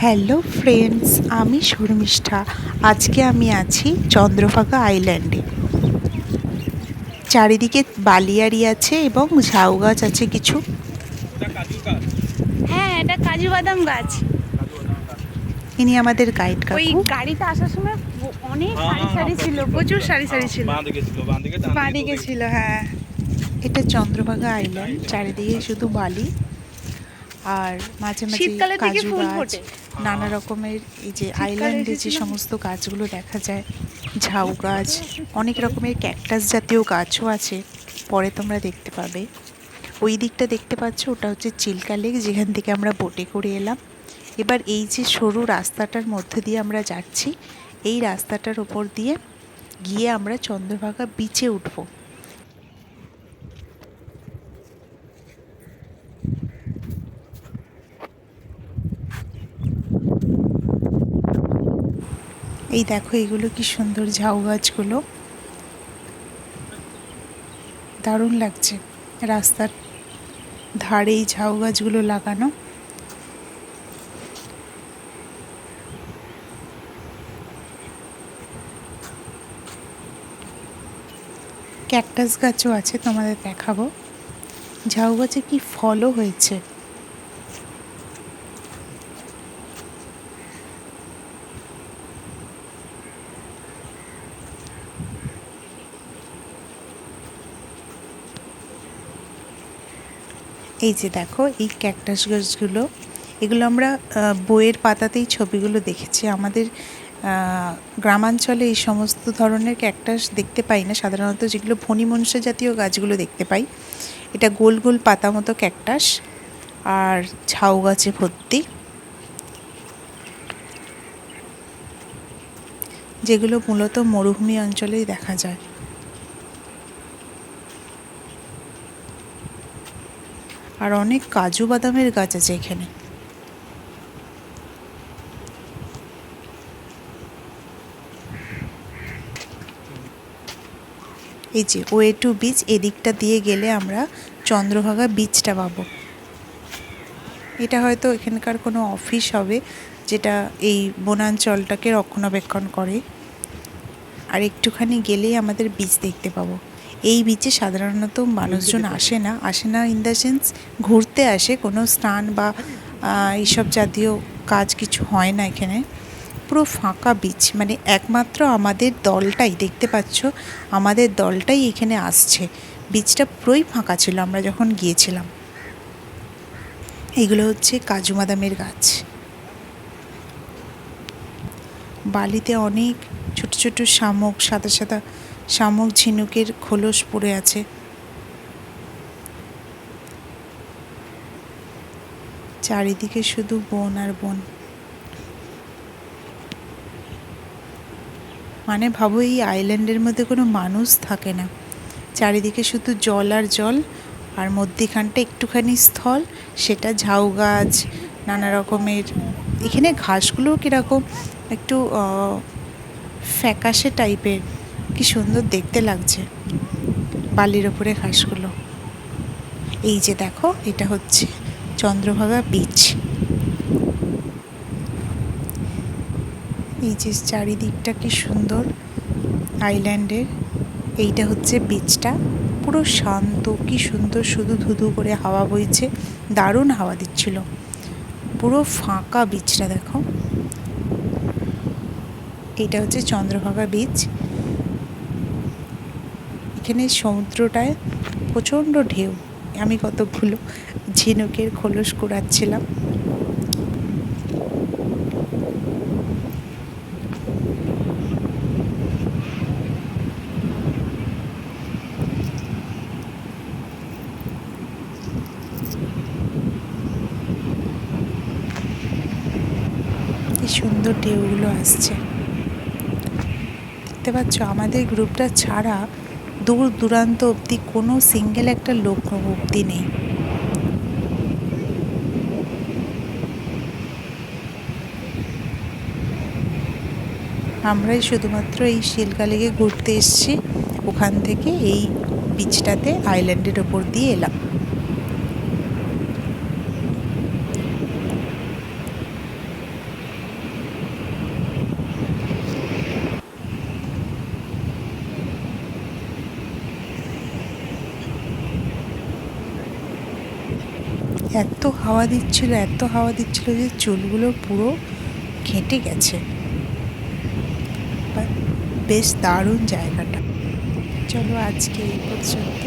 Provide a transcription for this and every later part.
Hello friends আমি শর্মিষ্ঠা। আজকে আমি আছি চন্দ্রভাগা আইল্যান্ডে। চারিদিকে বালিয়ারি আছে এবং ঝাউ গাছ আছে কিছু। হ্যাঁ এটা কাজু বাদাম গাছ। ইনি আমাদের গাইড ওই কাকু গাড়িতে আসার সময় অনেক সারি সারি ছিল প্রচুর সারি সারি ছিল। বাঁ দিকে ছিল বাঁ দিকে ডান বাঁ দিকে দিকে ছিল হ্যাঁ। এটা চন্দ্রভাগা আইল্যান্ড। চারিদিকে শুধু বালি। আর মাঝে মাঝে কাজু গাছ নানা রকমের এই যে আইল্যান্ডে যে সমস্ত গাছগুলো দেখা যায় ঝাউ গাছ অনেক রকমের ক্যাকটাস জাতীয় গাছও আছে পরে তোমরা দেখতে পাবে। ওই দিকটা দেখতে পাচ্ছ ওটা হচ্ছে চিল্কা লেক যেখান থেকে আমরা বোটে করে এলাম। এবার এই যে সরু রাস্তাটার মধ্যে দিয়ে আমরা যাচ্ছি এই রাস্তাটার ওপর দিয়ে গিয়ে আমরা চন্দ্রভাগা বিচে উঠবো। এই দেখো, এগুলো কি সুন্দর ঝাউ গাছগুলো। দারুণ লাগছে রাস্তার ধারে এই ঝাউ গাছগুলো লাগানো। ক্যাকটাস গাছও আছে, তোমাদের দেখাবো। ঝাউ গাছে কি ফলও হয়েছে। এই যে দেখো, এই ক্যাকটাস গাছগুলো, এগুলো আমরা বইয়ের পাতাতেই ছবিগুলো দেখেছি। আমাদের গ্রামাঞ্চলে এই সমস্ত ধরনের ক্যাকটাস দেখতে পাই না। সাধারণত যেগুলো ফণি মনসা জাতীয় গাছগুলো দেখতে পাই, এটা গোল গোল পাতা মতো ক্যাকটাস আর ঝাউ গাছে ভর্তি। যেগুলো মূলত মরুভূমি অঞ্চলেই দেখা যায়। আর অনেক কাজু বাদামের গাছ আছে এখানে। এই যে ওয়ে টু বিচ এদিকটা দিয়ে গেলে আমরা চন্দ্রভাগা বিচটা পাবো। এটা হয়তো এখানকার কোনো অফিস হবে যেটা এই বনাঞ্চলটাকে রক্ষণাবেক্ষণ করে। আর একটুখানি গেলেই আমাদের বিচ দেখতে পাবো। এই বিচে সাধারণত মানুষজন আসে না আসে না ইন দ্য সেন্স ঘুরতে আসে কোনো স্নান বা এইসব জাতীয় কাজ কিছু হয় না এখানে। পুরো ফাঁকা বিচ মানে একমাত্র আমাদের দলটাই দেখতে পাচ্ছ আমাদের দলটাই এখানে আসছে। বিচটা পুরোই ফাঁকা ছিল আমরা যখন গিয়েছিলাম। এগুলো হচ্ছে কাজু বাদামের গাছ। বালিতে অনেক ছোট ছোট শামুক সাদা সাদা শামুক ঝিনুকের খোলস পড়ে আছে। চারিদিকে শুধু বন আর বন। মানে ভাবো, এই আইল্যান্ডের মধ্যে কোনো মানুষ থাকে না। চারিদিকে শুধু জল আর জল, আর মধ্যিখানটা একটুখানি স্থল, সেটা ঝাউ গাছ, নানা রকমের। এখানে ঘাসগুলোও কীরকম একটু ফ্যাকাশে টাইপের কি সুন্দর দেখতে লাগছে। বালির ওপরে ঘাসগুলো। এই যে দেখো, এটা হচ্ছে চন্দ্রভাগা বিচ এই যে চারিদিকটা কি সুন্দর আইল্যান্ডের এইটা হচ্ছে বিচটা পুরো শান্ত, কি সুন্দর শুধু ধুধু করে হাওয়া বইছে। দারুণ হাওয়া দিচ্ছিল। পুরো ফাঁকা বিচটা দেখো। এটা হচ্ছে চন্দ্রভাগা বিচ এখানে সমুদ্রটায় প্রচণ্ড ঢেউ। আমি কতগুলো ঝিনুকের খোলস কুড়াচ্ছিলাম। সুন্দর ঢেউগুলো আসছে। দেখতে পাচ্ছ, আমাদের গ্রুপটা ছাড়া দূর দূরান্ত অবধি কোনো সিঙ্গেল একটা লোক অবধি নেই। আমরাই শুধুমাত্র এই শিলকালিকে ঘুরতে এসেছি। ওখান থেকে এই বিচটাতে আইল্যান্ডের ওপর দিয়ে এলাম। এত হাওয়া দিচ্ছিল, এত হাওয়া দিচ্ছিল যে চুলগুলো পুরো ঘেঁটে গেছে। বেশ দারুণ জায়গাটা। চলো আজকে এই পর্যন্ত।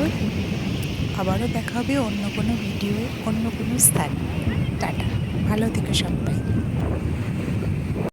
আবারও দেখা হবে অন্য কোনো ভিডিও অন্য কোনো স্থানে। টাটা। ভালো থেকো সবাই।